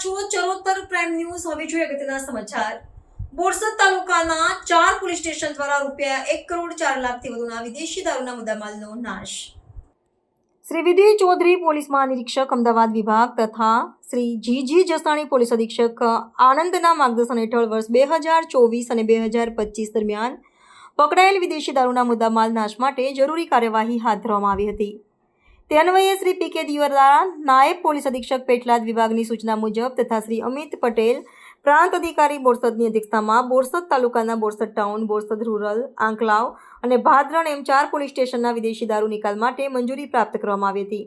છો Charotar prime news. હવે જોઈએ અગત્યના સમાચાર. બોરસદ તાલુકાના ચાર પોલીસ સ્ટેશન દ્વારા રૂપિયા એક કરોડ ચાર લાખથી વધુના વિદેશી દારૂના મુદ્દામાલનો નાશ. શ્રી વિધિ ચૌધરી પોલીસ મહાનિરીક્ષક, અમદાવાદ વિભાગ તથા શ્રી જીજી જસાણી પોલીસ અધિક્ષક આનંદના માર્ગદર્શન હેઠળ વર્ષ બે હજાર ચોવીસ અને બે હજાર પચીસ દરમિયાન પકડાયેલ વિદેશી દારૂના મુદ્દામાલ નાશ માટે જરૂરી કાર્યવાહી હાથ ધરવામાં આવી હતી. તે અન્વયે શ્રી પી કે દિવર દ્વારા નાયબ પોલીસ અધિક્ષક પેટલાદ વિભાગની સૂચના મુજબ તથા શ્રી અમિત પટેલ, પ્રાંત અધિકારી બોરસદની અધ્યક્ષતામાં બોરસદ તાલુકાના બોરસદ ટાઉન, બોરસદ રૂરલ, આંકલાવ અને ભાદરણ એમ ચાર પોલીસ સ્ટેશનના વિદેશી દારૂ નિકાલ માટે મંજૂરી પ્રાપ્ત કરવામાં આવી હતી.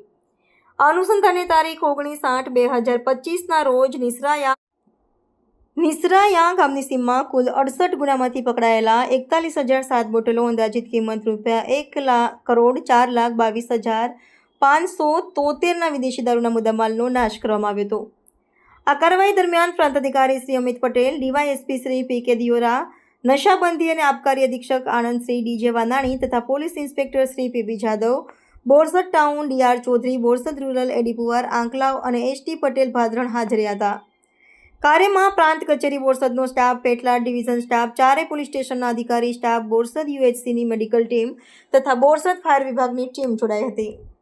અનુસંધાને તારીખ ઓગણીસ આઠ બે હજાર પચીસના રોજ નિસરાયા નિસરાયા ગામની સીમમાં કુલ અડસઠ ગુનામાંથી પકડાયેલા એકતાલીસ હજાર સાત બોટલો અંદાજિત કિંમત રૂપિયા એક લાખ કરોડ ચાર લાખ બાવીસ હજાર પાંચસો તોતેરના વિદેશી દારૂના મુદ્દામાલનો નાશ કરવામાં આવ્યો હતો. આ કાર્યવાહી દરમિયાન પ્રાંત અધિકારી Shri Amit Patel, DySP Shri P K Diyora, નશાબંધી અને આબકારી અધિક્ષક આનંદ શ્રી ડીજે વાનાણી તથા police inspector Shri PB Jadav Borsad town DR Chaudhari, Borsad rural એડીપુઆર Anklav અને એસટી પટેલ ભાદરણ હાજર હતા. કાર્યમાં પ્રાંત કચેરી બોરસદનો સ્ટાફ, પેટલાદ ડિવિઝન સ્ટાફ, ચારે પોલીસ સ્ટેશનના અધિકારી સ્ટાફ, બોરસદ યુએચસીની મેડિકલ ટીમ તથા બોરસદ ફાયર વિભાગની ટીમ જોડાઈ હતી.